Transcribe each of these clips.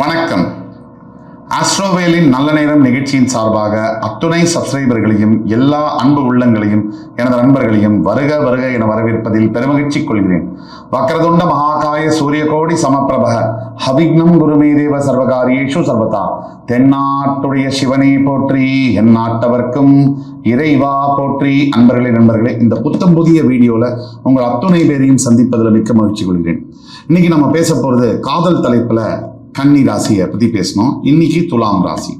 வணக்கம். ஆஸ்ட்ரோவேலின் நல்ல நேரம் நிகழ்ச்சியின் சார்பாக அத்துணை சப்ஸ்கிரைபர்களையும் எல்லா அன்பு உள்ளங்களையும் எனது நண்பர்களையும் வருக வருக என வரவேற்பதில் பெருமகிழ்ச்சி கொள்கிறேன். வக்ரதுண்ட மகாகாய சூரியகோடி சமப்பிரப ஹவிக்னம் குருமே தேவ சர்வகாரியேஷு சர்வதா. தென்னாட்டுடைய சிவனே போற்றி என் நாட்டவர்க்கும் இறைவா போற்றி. அன்பர்களே நண்பர்களே இந்த புத்தம் புதிய வீடியோவில் உங்கள் அத்துணை பேரையும் சந்திப்பதில் மிக்க மகிழ்ச்சி கொள்கிறேன். இன்னைக்கு நம்ம பேச போகிறது காதல் தலைப்பில் கன்னி ராசியை பத்தி பேசணும். இன்னைக்கு துலாம் ராசி.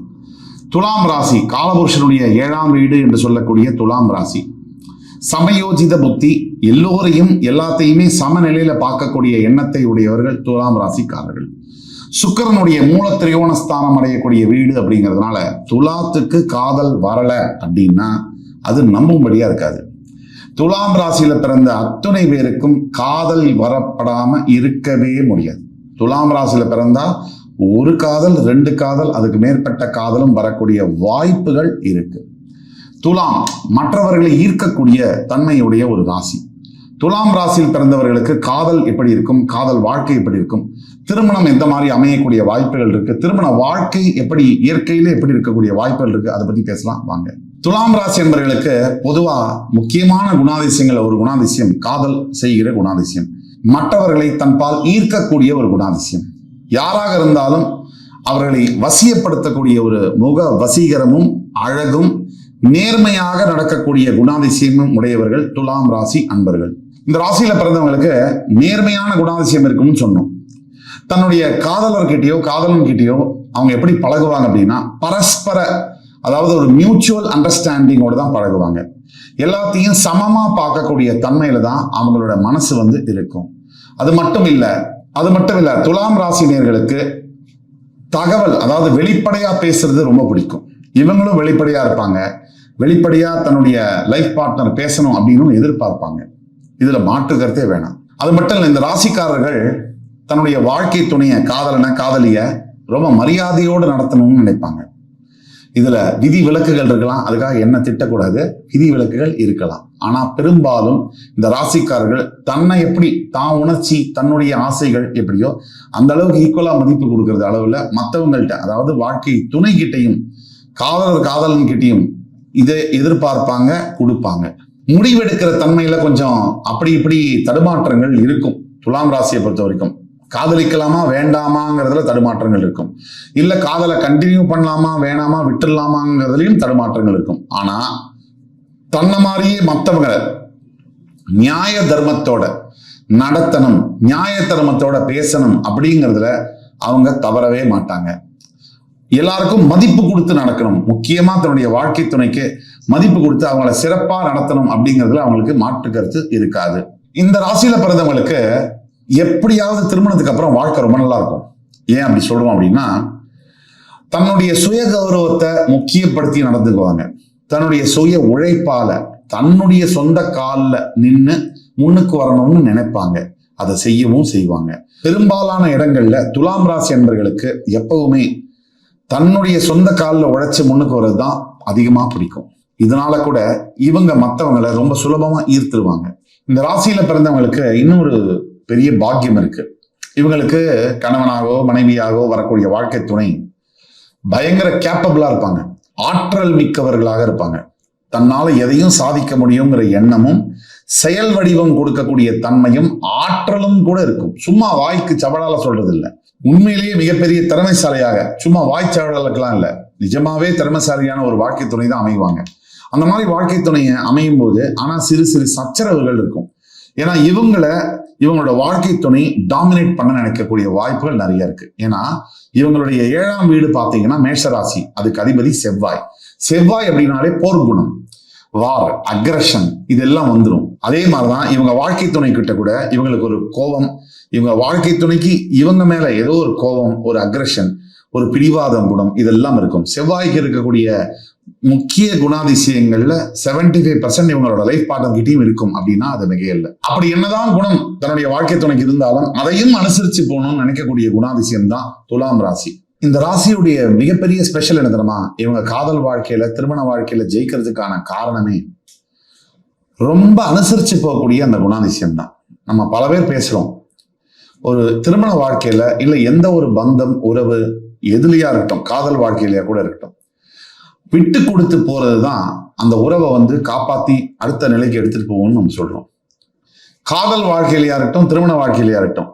துலாம் ராசி காலபுருஷனுடைய ஏழாம் வீடு என்று சொல்லக்கூடிய துலாம் ராசி. சமயோஜித புத்தி எல்லோரையும் எல்லாத்தையுமே சமநிலையில பார்க்கக்கூடிய எண்ணத்தை உடையவர்கள் துலாம் ராசிக்காரர்கள். சுக்கிரனுடைய மூல திரியோண ஸ்தானம் அடையக்கூடிய வீடு அப்படிங்கிறதுனால துலாத்துக்கு காதல் வரல அப்படின்னா அது நம்பும்படியா இருக்காது. துலாம் ராசியில பிறந்த அத்துணை பேருக்கும் காதல் வரப்படாம இருக்கவே முடியாது. துலாம் ராசியில பிறந்தா ஒரு காதல் ரெண்டு காதல் அதுக்கு மேற்பட்ட காதலும் வரக்கூடிய வாய்ப்புகள் இருக்கு. துலாம் மற்றவர்களை ஈர்க்கக்கூடிய தன்மையுடைய ஒரு ராசி. துலாம் ராசியில் பிறந்தவர்களுக்கு காதல் எப்படி இருக்கும் காதல் வாழ்க்கை எப்படி இருக்கும் திருமணம் எந்த மாதிரி அமையக்கூடிய வாய்ப்புகள் இருக்கு திருமண வாழ்க்கை எப்படி இயற்கையில எப்படி இருக்கக்கூடிய வாய்ப்புகள் இருக்கு அதை பத்தி பேசலாம் வாங்க. துலாம் ராசி என்பவர்களுக்கு பொதுவா முக்கியமான குணாதிசயங்கள் ஒரு குணாதிசயம் காதல் செய்கிற குணாதிசயம். மற்றவர்களை தன்பால் ஈர்க்கக்கூடிய ஒரு குணாதிசயம். யாராக இருந்தாலும் அவர்களை வசியப்படுத்தக்கூடிய ஒரு முக வசீகரமும் அழகும் நேர்மையாக நடக்கக்கூடிய குணாதிசயமும் உடையவர்கள் துலாம் ராசி அன்பர்கள். இந்த ராசியில பிறந்தவங்களுக்கு நேர்மையான குணாதிசயம் இருக்கும்னு சொன்னோம். தன்னுடைய காதலர்கிட்டயோ காதலன்கிட்டயோ அவங்க எப்படி பழகுவாங்க அப்படின்னா பரஸ்பர அதாவது ஒரு மியூச்சுவல் அண்டர்ஸ்டாண்டிங்கோட தான் பழகுவாங்க. எல்லாத்தையும் சமமா பார்க்கக்கூடிய தன்மையில தான் அவங்களோட மனசு வந்து இருக்கும். அது மட்டும் இல்ல அது மட்டும் இல்ல துலாம் ராசி நேர்களுக்கு தகவல் அதாவது வெளிப்படையா பேசுறது ரொம்ப பிடிக்கும். இவங்களும் வெளிப்படையா இருப்பாங்க. வெளிப்படையா தன்னுடைய லைஃப் பார்ட்னர் பேசணும் அப்படின்னு எதிர்பார்ப்பாங்க. இதுல மாற்று கருத்தே வேணாம். அது மட்டும் இல்லை இந்த ராசிக்காரர்கள் தன்னுடைய வாழ்க்கை துணைய காதலனை காதலிய ரொம்ப மரியாதையோடு நடத்தணும்னு நினைப்பாங்க. இதுல விதி விலக்குகள் இருக்கலாம். அதுக்காக என்ன திட்டக்கூடாது? விதி விலக்குகள் இருக்கலாம். ஆனா பெரும்பாலும் இந்த ராசிக்காரர்கள் தன்னை எப்படி தான் உணர்ச்சி தன்னுடைய ஆசைகள் எப்படியோ அந்த அளவுக்கு ஈக்குவலா மதிப்பு கொடுக்கறது அளவுல மற்றவங்கள்ட்ட அதாவது வாழ்க்கை துணை கிட்டையும் காதலர் காதலன் கிட்டையும் இதை எதிர்பார்ப்பாங்க கொடுப்பாங்க. முடிவெடுக்கிற தன்மையில கொஞ்சம் அப்படி இப்படி தடுமாற்றங்கள் இருக்கும். துலாம் ராசியை பொறுத்த வரைக்கும் காதலிக்கலாமா வேண்டாமாங்கிறதுல தடுமாற்றங்கள் இருக்கும். இல்ல காதலை கண்டினியூ பண்ணலாமா வேணாமா விட்டுடலாமாங்கிறதுலயும் தடுமாற்றங்கள் இருக்கும். ஆனா தன்னை மாதிரியே மற்றவங்களை நியாய தர்மத்தோட நடத்தணும் நியாய தர்மத்தோட பேசணும் அப்படிங்கிறதுல அவங்க தவறவே மாட்டாங்க. எல்லாருக்கும் மதிப்பு கொடுத்து நடக்கணும். முக்கியமா தன்னுடைய வாழ்க்கை துணைக்கு மதிப்பு கொடுத்து அவங்கள சிறப்பா நடத்தணும் அப்படிங்கிறதுல அவங்களுக்கு மாற்று கருத்து இருக்காது. இந்த ராசியில பிறந்தவங்களுக்கு எப்படியாவது திருமணத்துக்கு அப்புறம் வாழ்க்கை ரொம்ப நல்லா இருக்கும். ஏன் அப்படி சொல்றோம் அப்படின்னா தன்னுடைய சுய கௌரவத்தை முக்கியப்படுத்தி நடந்துக்குவாங்க. தன்னுடைய சுய உழைப்பால தன்னுடைய சொந்த காலில் நின்று முன்னுக்கு வரணும்னு நினைப்பாங்க. அதை செய்யவும் செய்வாங்க. பெரும்பாலான இடங்கள்ல துலாம் ராசி என்பர்களுக்கு எப்பவுமே தன்னுடைய சொந்த காலில் உழைச்சி முன்னுக்கு வர்றது தான் அதிகமாக பிடிக்கும். இதனால கூட இவங்க மற்றவங்களை ரொம்ப சுலபமாக ஈர்த்துருவாங்க. இந்த ராசியில பிறந்தவங்களுக்கு இன்னொரு பெரிய பாக்கியம் இருக்கு. இவங்களுக்கு கணவனாகவோ மனைவியாகவோ வரக்கூடிய வாழ்க்கை துணை பயங்கர கேப்பபிளா இருப்பாங்க. ஆற்றல் மிக்கவர்களாக இருப்பாங்க. தன்னால எதையும் சாதிக்க முடியுங்கிற எண்ணமும் செயல் வடிவம் கொடுக்கக்கூடிய தன்மையும் ஆற்றலும் கூட இருக்கும். சும்மா வாய்க்கு சவடால சொல்றது இல்லை உண்மையிலேயே மிகப்பெரிய திறமைசாலியாக சும்மா வாய் வாய்ச்சவடலுக்கெல்லாம் இல்லை. நிஜமாவே திறமைசாலியான ஒரு வாழ்க்கை துணை தான் அமைவாங்க. அந்த மாதிரி வாழ்க்கை துணையை அமையும் போது ஆனா சிறு சிறு சச்சரவுகள் இருக்கும். ஏன்னா இவங்கள இவங்களோட வாழ்க்கை துணை டாமினேட் பண்ண நினைக்கக்கூடிய வாய்ப்புகள் நிறைய இருக்கு. ஏன்னா இவங்களுடைய ஏழாம் வீடு பார்த்தீங்கன்னா மேஷராசி. அதுக்கு அதிபதி செவ்வாய். செவ்வாய் அப்படின்னாலே போர்க்குணம் வார் அக்ரஷன் இதெல்லாம் வந்துடும் அதே மாதிரிதான் இவங்க வாழ்க்கை துணை கிட்ட கூட இவங்களுக்கு ஒரு கோபம் இவங்க வாழ்க்கை துணைக்கு இவங்க மேல ஏதோ ஒரு கோபம் ஒரு அக்ரஷன் ஒரு பிடிவாதம் குணம் இதெல்லாம் இருக்கும். செவ்வாய்க்கு இருக்கக்கூடிய முக்கிய குணாதிசயங்கள்ல செவன்டி ஃபைவ் பர்சன்ட் இவங்களோட லைஃப் பார்ட்னர் கிட்டயும் இருக்கும் அப்படின்னா அது மிக இல்லை அப்படி என்னதான் குணம் தன்னுடைய வாழ்க்கை துணைக்கு இருந்தாலும் அதையும் அனுசரிச்சு போகணும்னு நினைக்கக்கூடிய குணாதிசயம் தான் துலாம் ராசி. இந்த ராசியுடைய மிகப்பெரிய ஸ்பெஷல் என்ன தெரியுமா? இவங்க காதல் வாழ்க்கையில திருமண வாழ்க்கையில ஜெயிக்கிறதுக்கான காரணமே ரொம்ப அனுசரிச்சு போகக்கூடிய அந்த குணாதிசயம் தான். நம்ம பல பேர் பேசுறோம். ஒரு திருமண வாழ்க்கையில இல்ல எந்த ஒரு பந்தம் உறவு எதுலையா இருக்கட்டும் காதல் வாழ்க்கையிலயா கூட இருக்கட்டும். விட்டு கொடுத்து போறது தான் அந்த உறவை வந்து காப்பாத்தி அடுத்த நிலைக்கு எடுத்துட்டு போகும்னு நம்ம சொல்றோம். காதல் வாழ்க்கையிலையா இருக்கட்டும் திருமண வாழ்க்கையிலையா இருக்கட்டும்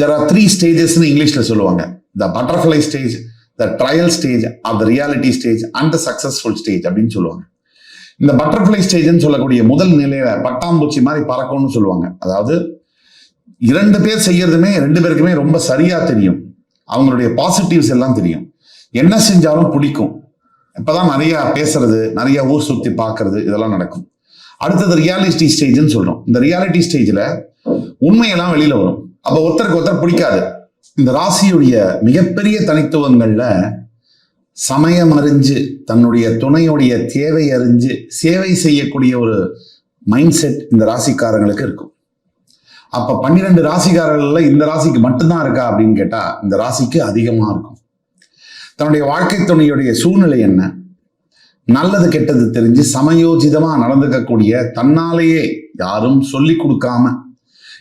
தெர் ஆர் த்ரீ ஸ்டேஜஸ்னு இங்கிலீஷ்ல சொல்லுவாங்க. The butterfly stage the trial stage of the reality stage and the successful stage அப்படின்னு சொல்லுவாங்க. இந்த பட்டர்ஃப்ளை ஸ்டேஜ்னு சொல்லக்கூடிய முதல் நிலையில பட்டாம்பூச்சி மாதிரி பறக்கும்னு சொல்லுவாங்க. அதாவது இரண்டு பேர் செய்யறதுமே ரெண்டு பேருக்குமே ரொம்ப சரியா தெரியும். அவங்களுடைய பாசிட்டிவ்ஸ் எல்லாம் தெரியும். என்ன செஞ்சாலும் பிடிக்கும். இப்பதான் நிறைய பேசுறது நிறைய ஊர் சுத்தி பார்க்கிறது இதெல்லாம் நடக்கும். அடுத்தது ரியாலிட்டி ஸ்டேஜ்னு சொல்றோம். இந்த ரியாலிட்டி ஸ்டேஜ்ல உண்மையெல்லாம் வெளியில வரும். அப்ப ஒருத்தருக்கு ஒருத்தர் பிடிக்காது. இந்த ராசியுடைய மிகப்பெரிய தனித்துவங்கள்ல சமயம் அறிஞ்சு தன்னுடைய துணையுடைய தேவை அறிஞ்சு சேவை செய்யக்கூடிய ஒரு மைண்ட் செட் இந்த ராசிக்காரங்களுக்கு இருக்கும். அப்ப பன்னிரெண்டு ராசிக்காரர்கள்ல இந்த ராசிக்கு மட்டும்தான் இருக்கா அப்படின்னு கேட்டா இந்த ராசிக்கு அதிகமா இருக்கும். தன்னுடைய வாழ்க்கை துணையுடைய சூழ்நிலை என்ன? நல்லது கெட்டது தெரிஞ்சு சமயோஜிதமாக நடந்துக்கக்கூடிய தன்னாலேயே யாரும் சொல்லி கொடுக்காம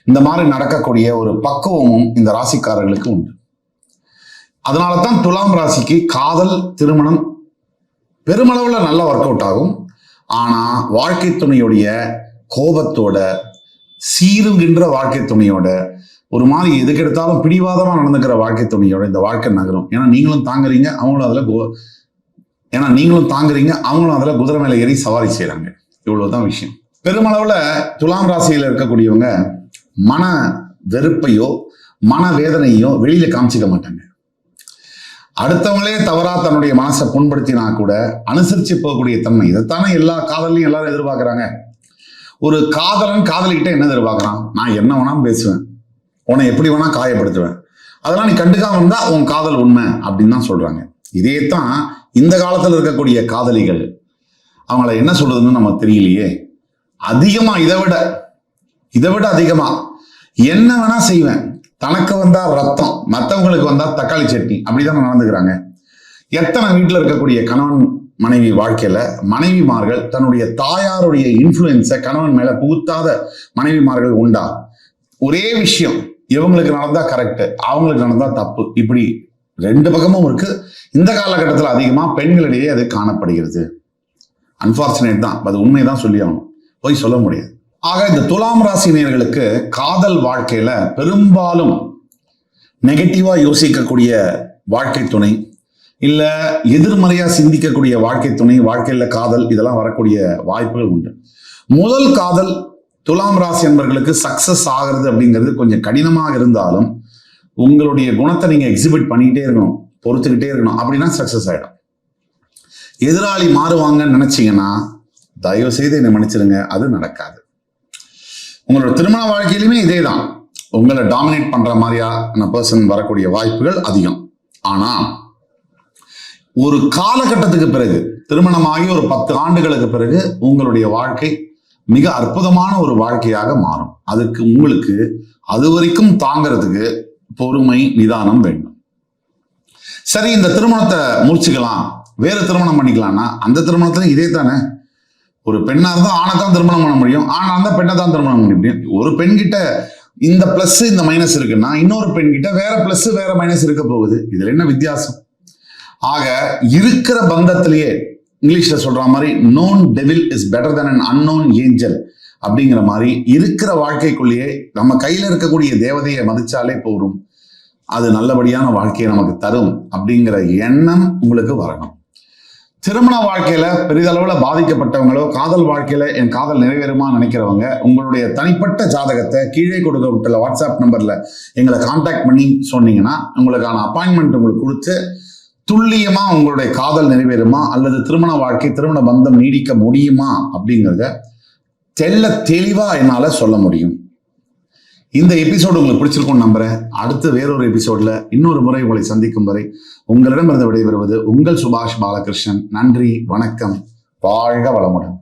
இந்த மாதிரி நடக்கக்கூடிய ஒரு பக்குவமும் இந்த ராசிக்காரர்களுக்கு உண்டு. அதனால தான் துலாம் ராசிக்கு காதல் திருமணம் பெருமளவில் நல்ல ஒர்க் அவுட் ஆகும். ஆனால் வாழ்க்கை துணையுடைய கோபத்தோட சீருங்கின்ற வாழ்க்கை துணையோட ஒரு மாதிரி எதுக்கு எடுத்தாலும் பிடிவாதமாக நடந்துக்கிற வாழ்க்கை துணையோட இந்த வாழ்க்கை நகரும். ஏன்னா நீங்களும் தாங்குறீங்க அவங்களும் அதில் கோ ஏன்னா நீங்களும் தாங்குறீங்க அவங்களும் அதில் குதிரை மேலே ஏறி சவாரி செய்றாங்க. இவ்வளவுதான் விஷயம். பெருமளவில் துலாம் ராசியில் இருக்கக்கூடியவங்க மன வெறுப்பையோ மன வேதனையோ வெளியில காமிச்சிக்க மாட்டாங்க. அடுத்தவங்களே தவறா தன்னுடைய மனசை புண்படுத்தினா கூட அனுசரிச்சு போகக்கூடிய தன்மை. இதைத்தானே எல்லா காதலையும் எல்லாரும் எதிர்பார்க்குறாங்க. ஒரு காதலன் காதலிக்கிட்ட என்ன எதிர்பார்க்குறான்? நான் என்ன வேணாலும் பேசுவேன். உன்னை எப்படி வேணா காயப்படுத்துவேன். அதெல்லாம் நீ கண்டுக்காம இருந்தா உன் காதல் உண்மை அப்படின்னு தான் சொல்றாங்க. இதே தான் இந்த காலத்துல இருக்கக்கூடிய காதலிகள் அவங்கள என்ன சொல்றதுன்னு நமக்கு தெரியலையே. அதிகமா இதை விட இதை விட அதிகமா என்ன வேணா செய்வேன். தனக்கு வந்தா ரத்தம் மற்றவங்களுக்கு வந்தா தக்காளி சட்னி அப்படிதான் நடந்துக்கிறாங்க. எத்தனை வீட்டில் இருக்கக்கூடிய கணவன் மனைவி வாழ்க்கையில மனைவிமார்கள் தன்னுடைய தாயாருடைய இன்ஃப்ளூயன்ஸை கணவன் மேல புகுத்தாத மனைவிமார்கள் உண்டா? ஒரே விஷயம் இவங்களுக்கு நடந்தா கரெக்ட் அவங்களுக்கு நடந்தா தப்பு. இப்படி ரெண்டு பக்கமும் இருக்கு. இந்த காலகட்டத்தில் அதிகமா பெண்களிடையே அது காணப்படுகிறது. அன்பார்ச்சுனேட் தான். அது உண்மைதான் சொல்லி ஆகணும். போய் சொல்ல முடியாது. ஆக இந்த துலாம் ராசி நேர்களுக்கு காதல் வாழ்க்கையில பெரும்பாலும் நெகட்டிவா யோசிக்கக்கூடிய வாழ்க்கை துணை இல்ல எதிர்மறையா சிந்திக்கக்கூடிய வாழ்க்கை துணை வாழ்க்கையில காதல் இதெல்லாம் வரக்கூடிய வாய்ப்புகள் உண்டு. முதல் காதல் துலாம் ராசி என்பர்களுக்கு சக்சஸ் ஆகிறது அப்படிங்கிறது கொஞ்சம் கடினமாக இருந்தாலும் உங்களுடைய குணத்தை நீங்க எக்ஸிபிட் பண்ணிக்கிட்டே இருக்கணும் பொறுத்துக்கிட்டே இருக்கணும். அப்படின்னா சக்சஸ் ஆயிடும். எதிராளி மாறுவாங்கன்னு நினைச்சீங்கன்னா தயவு செய்து என்னை மன்னிச்சிருங்க அது நடக்காது. உங்களோட திருமண வாழ்க்கையிலுமே இதே தான் உங்களை டாமினேட் பண்ற மாதிரியான பர்சன் வரக்கூடிய வாய்ப்புகள் அதிகம். ஆனா ஒரு காலகட்டத்துக்கு பிறகு திருமணமாகி ஒரு பத்து ஆண்டுகளுக்கு பிறகு உங்களுடைய வாழ்க்கை மிக அற்புதமான ஒரு வாழ்க்கையாக மாறும். அதுக்கு உங்களுக்கு அது வரைக்கும் தாங்கிறதுக்கு பொறுமை நிதானம் வேண்டும். சரி இந்த திருமணத்தை முடிச்சுக்கலாம். வேற திருமணம் பண்ணிக்கலாம்னா அந்த திருமணத்துல இதே தானே? ஒரு பெண்ணா இருந்தால் ஆணை தான் திருமணம் பண்ண முடியும். ஆணா இருந்தால் பெண்ணை தான் திருமணம் பண்ண முடியும். ஒரு பெண் கிட்ட இந்த பிளஸ் இந்த மைனஸ் இருக்குன்னா இன்னொரு பெண் கிட்ட வேற பிளஸ் வேற மைனஸ் இருக்க போகுது. இதுல என்ன வித்தியாசம்? ஆக இருக்கிற பந்தத்திலேயே இங்கிலீஷ்ல சொல்ற மாதிரி known devil is better than an unknown angel அப்படிங்கிற மாதிரி இருக்கிற வாழ்க்கைக்குள்ளேயே நம்ம கையில இருக்கக்கூடிய தேவதையை மதிச்சாலே போரும் அது நல்லபடியான வாழ்க்கையை நமக்கு தரும் அப்படிங்கிற எண்ணம் உங்களுக்கு வரணும். திருமண வாழ்க்கையில பெரிதளவுல பாதிக்கப்பட்டவங்களோ காதல் வாழ்க்கையில என் காதல் நிறைவேறுமா நினைக்கிறவங்க உங்களுடைய தனிப்பட்ட ஜாதகத்தை கீழே கொடுக்கப்பட்டுள்ள வாட்ஸ்அப் நம்பர்ல எங்களை காண்டாக்ட் பண்ணி சொன்னீங்கன்னா உங்களுக்கான அப்பாயின்மெண்ட் உங்களுக்கு கொடுத்து துல்லியமா உங்களுடைய காதல் நிறைவேறுமா? அல்லது திருமண வாழ்க்கை திருமண பந்தம் நீடிக்க முடியுமா? அப்படிங்கிறத தெல்ல தெளிவா என்னால சொல்ல முடியும். இந்த எபிசோடு உங்களுக்கு பிடிச்சிருக்கும்னு நம்புறேன். அடுத்து வேறொரு எபிசோட்ல இன்னொரு முறை உங்களை சந்திக்கும் வரை உங்களிடமிருந்து விடைபெறுவது உங்கள் சுபாஷ் பாலகிருஷ்ணன். நன்றி வணக்கம். வாழ்க வளமுடன்.